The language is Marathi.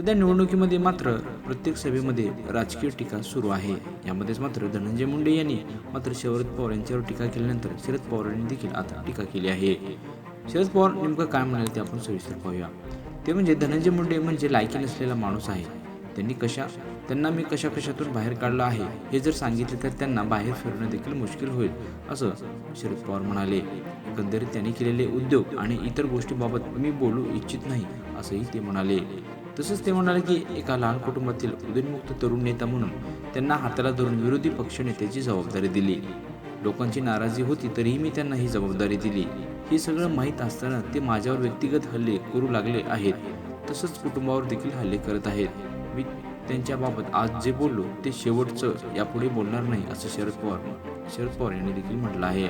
सध्या निवडणुकीमध्ये मात्र प्रत्येक सभेमध्ये राजकीय टीका सुरू आहे. यामध्येच मात्र धनंजय मुंडे यांनी मात्र शरद पवार यांच्यावर टीका केल्यानंतर शरद पवारांनी देखील आता टीका केली आहे. शरद पवार नेमकं काय म्हणाले ते आपण सविस्तर पाहूया. ते म्हणजे धनंजय मुंडे म्हणजे लायकी नसलेला माणूस आहे. त्यांनी कशा त्यांना मी कशा कशातून बाहेर काढलं आहे हे जर सांगितले तर त्यांना बाहेर फिरणं देखील मुश्किल होईल असं शरद पवार म्हणाले. एकंदरीत त्यांनी केलेले उद्योग आणि इतर गोष्टीबाबत मी बोलू इच्छित नाही असंही ते म्हणाले. तसंच ते म्हणाले की एका लहान कुटुंबातील उदयनमुक्त तरुण नेता म्हणून त्यांना हाताला धरून विरोधी पक्षनेत्याची जबाबदारी दिली. लोकांची नाराजी होती तरीही मी त्यांना ही जबाबदारी दिली. हे सगळं माहीत असताना ते माझ्यावर व्यक्तिगत हल्ले करू लागले आहेत. तसंच कुटुंबावर देखील हल्ले करत आहेत. मी त्यांच्याबाबत आज जे बोललो ते शेवटचं यापुढे बोलणार नाही असं शरद पवार शरद पवार यांनी देखील म्हटलं आहे.